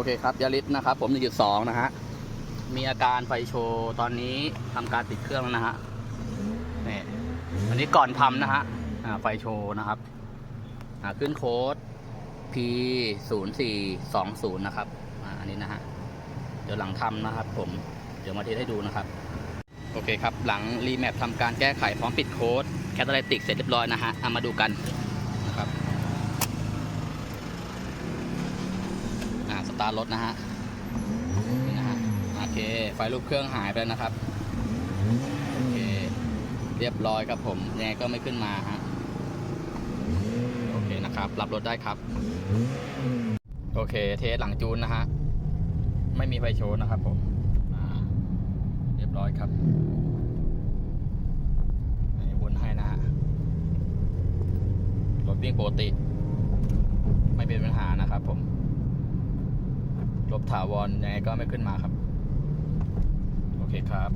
อเคครับยาริสนะครับ ผม1.2นะฮะมีอาการไฟโชว์ตอนนี้ทำการติดเครื่องแล้วนะฮะนี่อันนี้ก่อนทำนะฮะไฟโชว์นะครับขึ้นโค้ด P 0 4 2 0นะครับอันนี้นะฮะเดี๋ยวหลังทำนะครับ ผมเดี๋ยวมาเทสให้ดูนะครับ โอเคครับ หลังรีแมปทำการแก้ไขพร้อมปิดโค้ดแคตตาลิติกเสร็จเรียบร้อยนะฮะเอามาดูกันนะครับ อ่าส ตาร์ทรถนะฮะนี่นะฮะโอเคไฟรูปเครื่องหายไปแล้วนะครับโอเคเรียบร้อยครับผมยังไงก็ไม่ขึ้นมาฮะโอเคนะครับ รับรถได้ครับ โอเค เทสหลังจูนนะฮะไม่มีไฟโชว์นะครับผมเรียบร้อยครับวนให้นะฮะรถวิ่งปกติ ไม่เป็นปัญหานะครับผม ลบ ถาวรยังไงก็ไม่ขึ้นมาครับ โอเคครับ